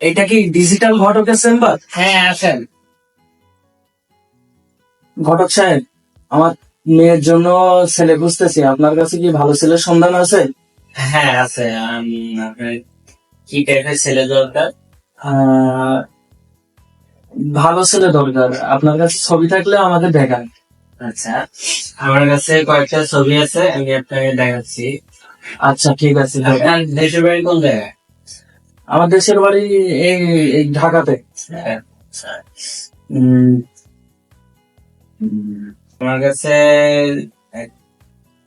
এটা কি ডিজিটাল ঘটকের চেম্বার হ্যাঁ আসেন। ঘটক সাহেব আমার মেয়ের জন্য ছেলে বুঝতেছি আপনার কাছে কি ভালো ছেলের সন্ধান আছে? হ্যাঁ আছে। কি টাইপের ছেলে দরকার? ভালো ছেলে দরকার। আপনার কাছে ছবি থাকলে আমাকে দেখান। আচ্ছা আমার কাছে কয়েকটা ছবি আছে আমি আপনাকে দেখাচ্ছি। আচ্ছা ঠিক আছে। দেশের বাড়ি কোন জায়গায়? আমার দেশের বাড়ি এই এই ঢাকাতে। আমার কাছে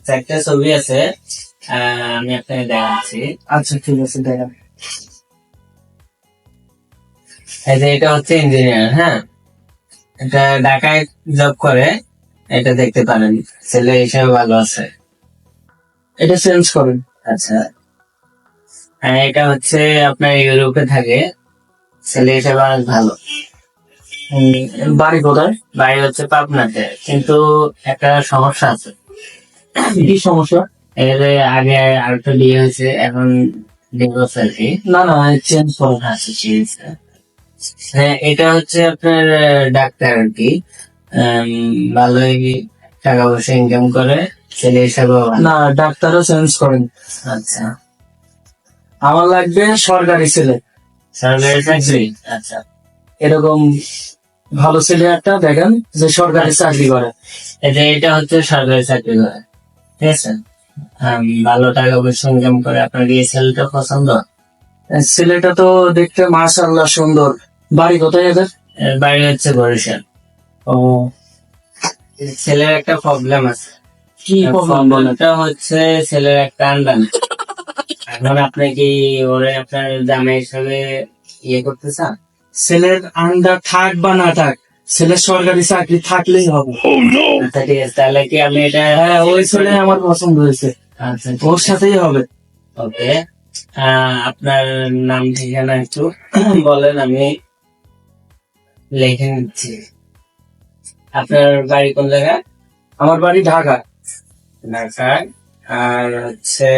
চারটা ছবি আছে। আমি আপনাকে দেখাচ্ছি। আচ্ছা ঠিক আছে দেখান এই যে এটা হচ্ছে ইঞ্জিনিয়ার হ্যাঁ? এটা ঢাকায় জব করে। এটা দেখতে পারেন। ছেলে হিসেবে ভালো আছে। এটা চেঞ্জ করেন। আচ্ছা। এটা হচ্ছে আপনার ইউরোপে থাকে। ছেলে হিসেবে অনেক ভালো। বাড়ি কোথায়? বাড়ি হচ্ছে পাবনাতে। কিন্তু একটা সমস্যা আছে। কি সমস্যা? এর আগে আরেকটা বিয়ে হয়েছে এখন ডিভোর্স আর কি। না না চেঞ্জ ঠিক আছে হ্যাঁ এটা হচ্ছে আপনার ডাক্তার আর কি। ভালোই টাকা পয়সা ইনকাম করে ছেলে হিসাবেও ভালো। না ডাক্তারও চেঞ্জ করেন। আচ্ছা। আমার লাগবে সরকারি ছেলে। আচ্ছা। এরকম ভালো ছেলে একটা দেখেন যে সরকারি চাকরি করে। এটা এটা হচ্ছে সরকারি চাকরি করে। ঠিক আছে? ভালো টাকা পয়সা ইনকাম করে আপনার এই ছেলেটা পছন্দ? ছেলেটা তো দেখতে মাশাল্লাহ সুন্দর। বাড়ি কোথায় এদের? বাড়ি হচ্ছে বরিশাল। ও। ছেলের একটা প্রবলেম আছে। কি প্রবলেম হচ্ছে ছেলের একটা আন্ডান এখন আপনি কি ওরে আপনার জামাই হিসাবে ইয়ে করতে চান? ছেলের আন্ডার থাক বা না থাক ছেলের সরকারি চাকরি থাকলেই হবে। আচ্ছা ঠিক আছে তাহলে কি আমি এটা হ্যাঁ ওই ছেলে আমার পছন্দ হয়েছে। আচ্ছা ওর সাথেই হবে। ওকে আপনার নাম ঠিকানা একটু বলেন আমি লিখে নিচ্ছি। আপনার বাড়ি কোন জায়গায়? আমার বাড়ি ঢাকা। ঢাকায় আর হচ্ছে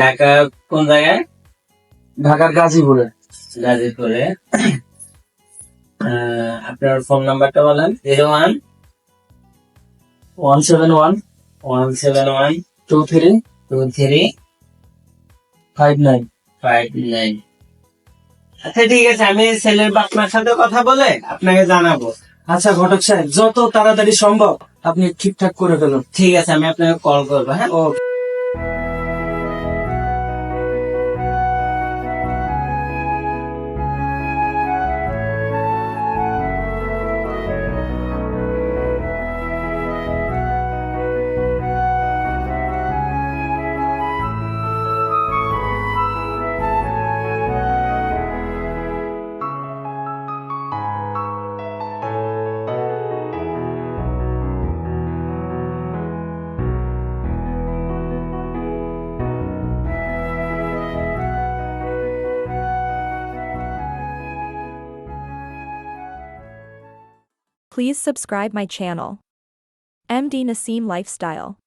ঢাকা কোন জায়গায়? ঢাকার গাজীপুরে। গাজীপুরে। আপনার ফোন নাম্বারটা বলেন। Zero one. One seven one. One seven one. Two three. Two three. Five nine. Five nine. আচ্ছা ঠিক আছে আমি ছেলের বাপমার সাথে কথা বলে আপনাকে জানাব। আচ্ছা ঘটক সাহেব যত তাড়াতাড়ি সম্ভব আপনি ঠিকঠাক করে ফেলুন। ঠিক আছে আমি আপনাকে কল করব হ্যাঁ? ও Please subscribe my channel. MD Naseem Lifestyle.